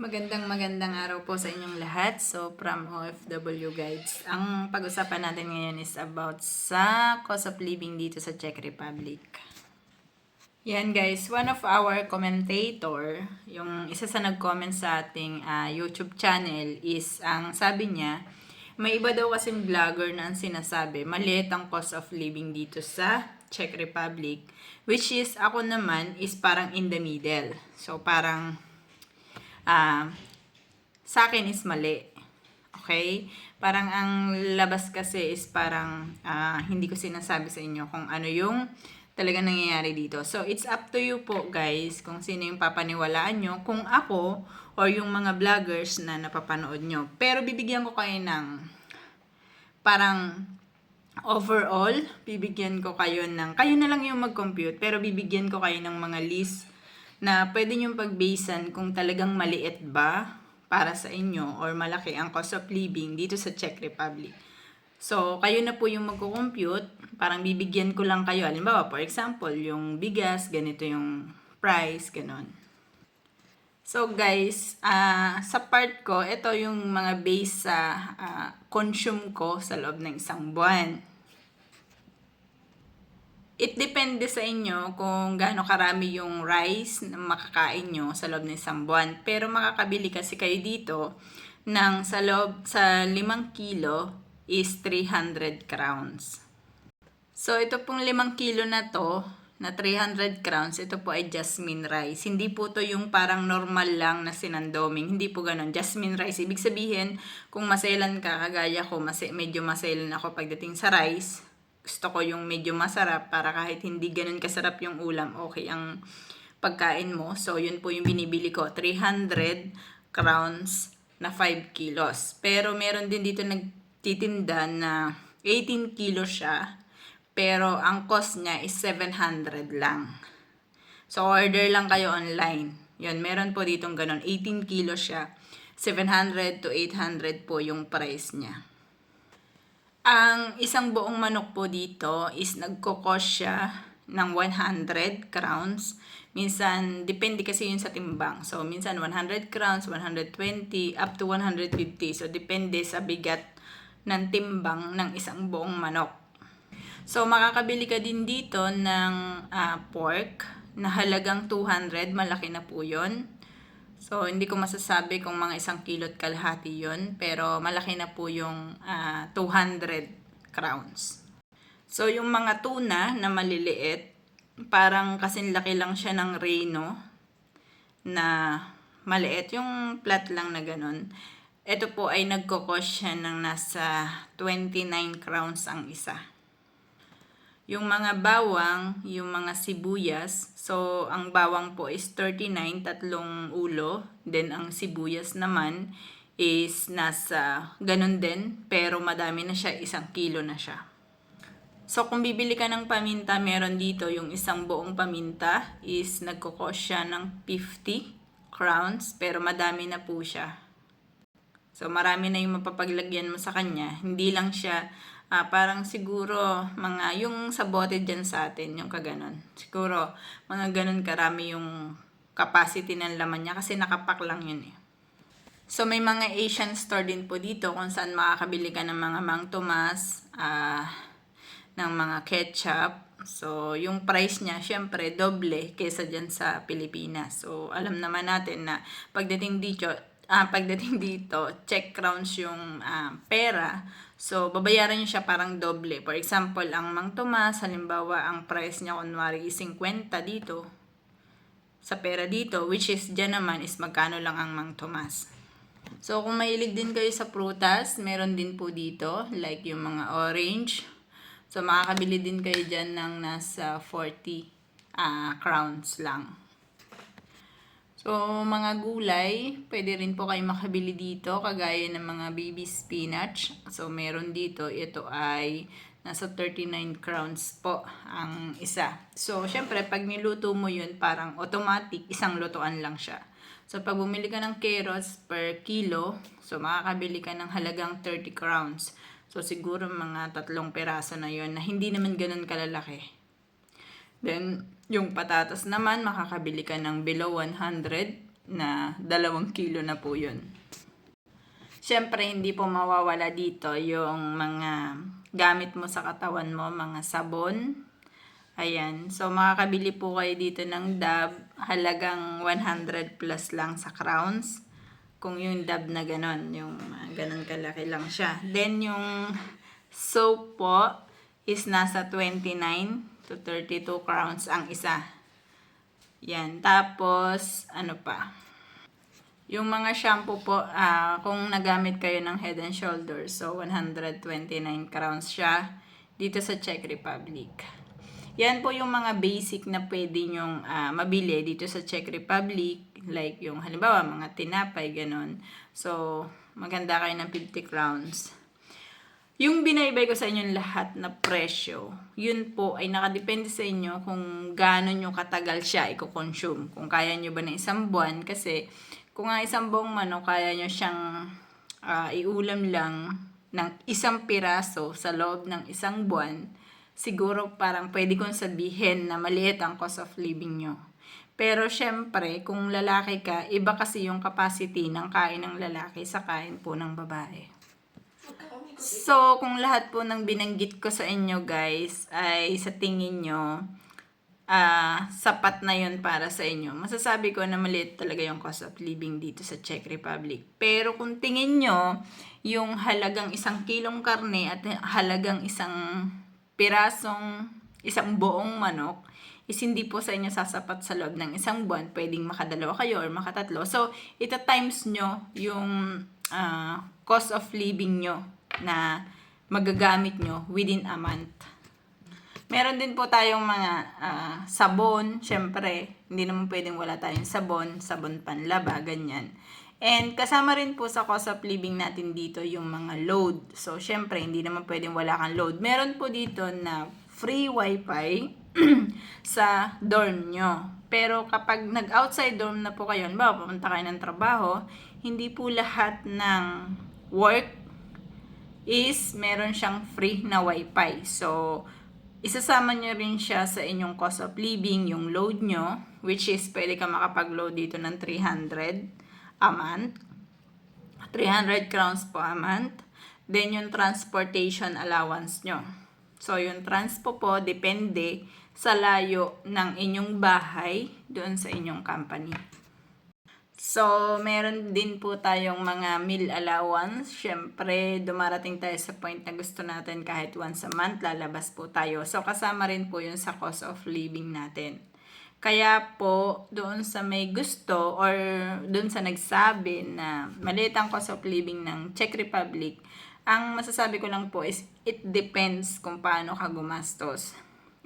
Magandang magandang araw po sa inyong lahat. So, from OFW Guides. Ang pag-usapan natin ngayon is about sa cost of living dito sa Czech Republic. Yan guys, one of our commentator, yung isa sa nag-comment sa ating ah, YouTube channel is ang sabi niya, may iba daw kasing vlogger na ang sinasabi, maliit ang cost of living dito sa Czech Republic. Which is, ako naman is parang in the middle. So, parang ah sa akin is mali. Okay? Parang ang labas kasi is parang ah, hindi ko sinasabi sa inyo kung ano yung talaga nangyayari dito. So, it's up to you po guys kung sino yung papaniwalaan nyo. Kung ako or yung mga vloggers na napapanood nyo. Pero bibigyan ko kayo ng parang overall, bibigyan ko kayo ng, kayo na lang yung mag-compute, pero bibigyan ko kayo ng mga list na pwede nyo pagbasean kung talagang maliit ba para sa inyo or malaki ang cost of living dito sa Czech Republic. So, kayo na po yung magko-compute. Parang bibigyan ko lang kayo. Halimbawa, for example, yung bigas, ganito yung price, ganon. So, guys, ah sa part ko, ito yung mga base sa ah, consume ko sa loob ng isang buwan. It depende sa inyo kung gaano karami yung rice na makakain nyo sa loob ng isang buwan. Pero makakabili kasi kayo dito ng sa loob sa 5 kilo is 300 crowns. So ito pong 5 kilo na to na 300 crowns, ito po ay jasmine rice. Hindi po to yung parang normal lang na sinandoming. Hindi po ganun. Jasmine rice. Ibig sabihin, kung maselan ka, kagaya ko, mas medyo maselan ako pagdating sa rice, gusto ko yung medyo masarap para kahit hindi ganun kasarap yung ulam, okay ang pagkain mo. So, yun po yung binibili ko. 300 crowns na 5 kilos. Pero meron din dito nagtitinda na 18 kilos siya. Pero ang cost niya is 700 lang. So, order lang kayo online. Yun, meron po ditong ganun. 18 kilos siya. 700 to 800 po yung price niya. Ang isang buong manok po dito is nagko-cost siya ng 100 crowns. Minsan, depende kasi yun sa timbang. So, minsan 100 crowns, 120, up to 150. So, depende sa bigat ng timbang ng isang buong manok. So, makakabili ka din dito ng ah, pork na halagang 200. Malaki na po yun. So, hindi ko masasabi kung mga isang kilot kalahati yun. Pero, malaki na po yung ah, 200 crowns. So, yung mga tuna na maliliit, parang kasing laki lang siya ng reno na maliit. Yung flat lang na ganun. Ito po ay nagkukos siya ng nasa 29 crowns ang isa. Yung mga bawang, yung mga sibuyas, so ang bawang po is 39, tatlong ulo. Then ang sibuyas naman is nasa ganun din, pero madami na siya, isang kilo na siya. So kung bibili ka ng paminta, meron dito yung isang buong paminta is nagkukos siya ng 50 crowns, pero madami na po siya. So, marami na yung mapapaglagyan mo sa kanya. Hindi lang siya, ah, parang siguro, mga, yung sa bote dyan sa atin, yung kaganon. Siguro, mga ganon karami yung capacity ng laman niya kasi nakapak lang yun eh. So, may mga Asian store din po dito kung saan makakabili ka ng mga Mang Tomas, ah, ng mga ketchup. So, yung price niya, syempre, doble kaysa dyan sa Pilipinas. So, alam naman natin na pagdating dito, ah, pagdating dito, check crowns yung ah, pera. So, babayaran niyo siya parang doble. For example, ang Mang Tomas, halimbawa, ang price niya kunwari is 50 dito sa pera dito, which is dyan naman is magkano lang ang Mang Tomas. So, kung mahilig din kayo sa prutas, meron din po dito, like yung mga orange. So, makakabili din kayo dyan ng nasa 40 ah, crowns lang. So, mga gulay, pwede rin po kayo makabili dito, kagaya ng mga baby spinach. So, meron dito, ito ay nasa 39 crowns po ang isa. So, syempre, pag niluto mo yun, parang automatic, isang lutuan lang siya. So, pag bumili ka ng carrots per kilo, so makakabili ka ng halagang 30 crowns. So, siguro mga tatlong peraso na yon na hindi naman ganun kalalaki. Then, yung patatas naman, makakabili ka ng below 100 na dalawang kilo na po yun. Siyempre, hindi po mawawala dito yung mga gamit mo sa katawan mo, mga sabon. Ayan. So, makakabili po kayo dito ng dab. Halagang 100 plus lang sa crowns. Kung yung dab na ganon, yung uh, ganon kalaki lang siya. Then, yung soap po is nasa 29 to 32 crowns ang isa. Yan. Tapos, ano pa? Yung mga shampoo po, ah, kung nagamit kayo ng Head and Shoulders, so 129 crowns siya dito sa Czech Republic. Yan po yung mga basic na pwede nyong ah, mabili dito sa Czech Republic. Like yung halimbawa mga tinapay, ganon. So, maganda kayo ng 50 crowns. Yung binaybay ko sa inyo lahat na presyo, yun po ay nakadepende sa inyo kung gaano nyo katagal siya i-consume. Kung kaya nyo ba ng isang buwan kasi kung ang isang buong manok kaya nyo siyang ah, iulam lang ng isang piraso sa loob ng isang buwan, siguro parang pwede kong sabihin na maliit ang cost of living nyo. Pero syempre, kung lalaki ka, iba kasi yung capacity ng kain ng lalaki sa kain po ng babae. So, kung lahat po ng binanggit ko sa inyo guys ay sa tingin nyo, ah sapat na yun para sa inyo. Masasabi ko na maliit talaga yung cost of living dito sa Czech Republic. Pero kung tingin nyo, yung halagang isang kilong karne at halagang isang pirasong, isang buong manok, is hindi po sa inyo sasapat sa loob ng isang buwan. Pwedeng makadalawa kayo or makatatlo. So, ita times nyo yung ah, cost of living nyo na magagamit nyo within a month. Meron din po tayong mga ah, sabon, syempre, hindi naman pwedeng wala tayong sabon, sabon panlaba, ganyan. And kasama rin po sa cost of living natin dito yung mga load. So, syempre, hindi naman pwedeng wala kang load. Meron po dito na free wifi sa dorm nyo. Pero kapag nag-outside dorm na po kayo, ba, pumunta kayo ng trabaho, hindi po lahat ng work is meron siyang free na wifi. So, isasama nyo rin siya sa inyong cost of living, yung load nyo, which is pwede ka makapag-load dito ng 300 a month. 300 crowns po a month. Then, yung transportation allowance nyo. So, yung transpo po, depende sa layo ng inyong bahay doon sa inyong company. So, meron din po tayong mga meal allowance. Siyempre, dumarating tayo sa point na gusto natin kahit once a month, lalabas po tayo. So, kasama rin po yun sa cost of living natin. Kaya po, doon sa may gusto or doon sa nagsabi na maliit ang cost of living ng Czech Republic, ang masasabi ko lang po is it depends kung paano ka gumastos.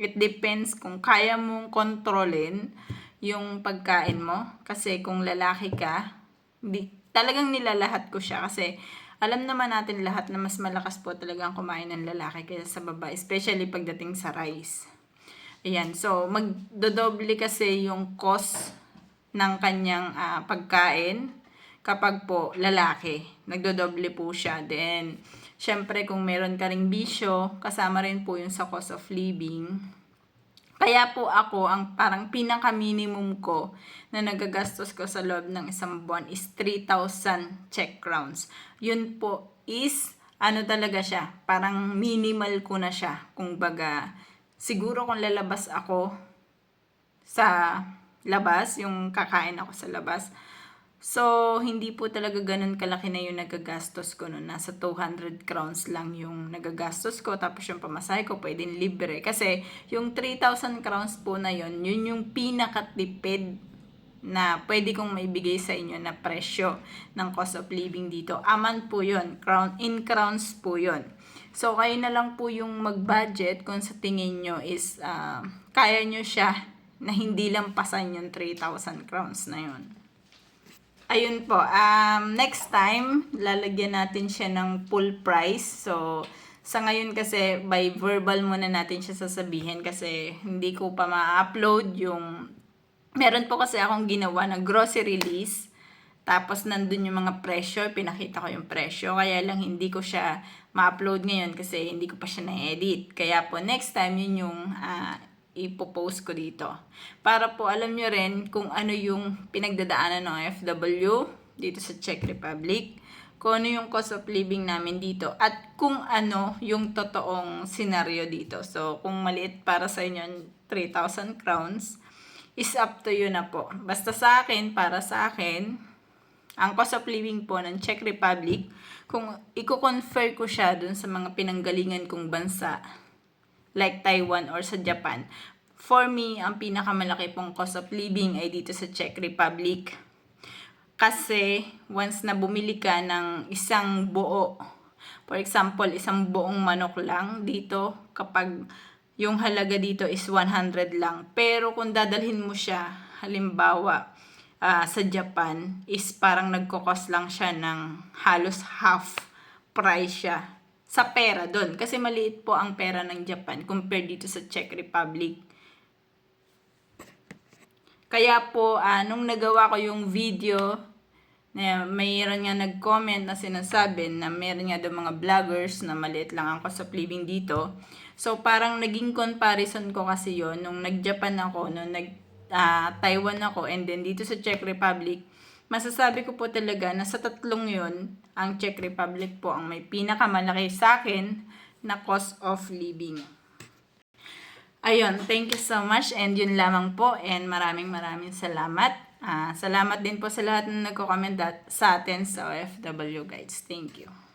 It depends kung kaya mong kontrolin yung pagkain mo. Kasi kung lalaki ka, di, talagang nilalahat ko siya. Kasi alam naman natin lahat na mas malakas po talaga ang kumain ng lalaki kaysa sa babae. Especially pagdating sa rice. Ayan. So, magdodoble kasi yung cost ng kanyang ah, pagkain kapag po lalaki. Nagdodoble po siya. Then, syempre kung meron ka ring bisyo, kasama rin po yung sa cost of living. Kaya po ako, ang parang pinaka-minimum ko na nagagastos ko sa loob ng isang buwan is 3,000 Czech crowns. Yun po is, ano talaga siya, parang minimal ko na siya. Kung baga, siguro kung lalabas ako sa labas, yung kakain ako sa labas, So, hindi po talaga ganun kalaki na yung nagagastos ko noon. Nasa 200 crowns lang yung nagagastos ko. Tapos yung pamasahe ko, pwedeng libre. Kasi yung 3,000 crowns po na yun, yun yung pinakatipid na pwede kong maibigay sa inyo na presyo ng cost of living dito. Aman po yun. Crown, in crowns po yun. So, kayo na lang po yung mag-budget kung sa tingin nyo is uh, kaya nyo siya na hindi lang pasan yung 3,000 crowns na yun. Ayun po, um, next time, lalagyan natin siya ng full price. So, sa ngayon kasi, by verbal muna natin siya sasabihin kasi hindi ko pa ma-upload yung... Meron po kasi akong ginawa na grocery list. Tapos, nandun yung mga presyo. Pinakita ko yung presyo. Kaya lang, hindi ko siya ma-upload ngayon kasi hindi ko pa siya na-edit. Kaya po, next time, yun yung uh, ipopost ko dito. Para po alam nyo rin kung ano yung pinagdadaanan ng FW dito sa Czech Republic, kung ano yung cost of living namin dito, at kung ano yung totoong senaryo dito. So, kung maliit para sa inyo 3,000 crowns, is up to you na po. Basta sa akin, para sa akin, ang cost of living po ng Czech Republic, kung i-confer ko siya dun sa mga pinanggalingan kong bansa, like Taiwan or sa Japan, for me, ang pinakamalaki pong cost of living ay dito sa Czech Republic. Kasi, once na bumili ka ng isang buo, for example, isang buong manok lang dito, kapag yung halaga dito is 100 lang. Pero kung dadalhin mo siya, halimbawa, ah, sa Japan, is parang nagkukos lang siya ng halos half price siya sa pera doon. Kasi maliit po ang pera ng Japan compared dito sa Czech Republic. Kaya po, ah, nung nagawa ko yung video, na mayroon nga nag-comment na sinasabi na meron nga daw mga vloggers na maliit lang ang cost of living dito. So, parang naging comparison ko kasi yon nung nag-Japan ako, nung nag-Taiwan ako, and then dito sa Czech Republic, masasabi ko po talaga na sa tatlong yon ang Czech Republic po ang may pinakamalaki sa akin na cost of living. Ayun, thank you so much and yun lamang po and maraming maraming salamat. Ah, salamat din po sa lahat na nagko-comment sa atin sa OFW Guides. Thank you.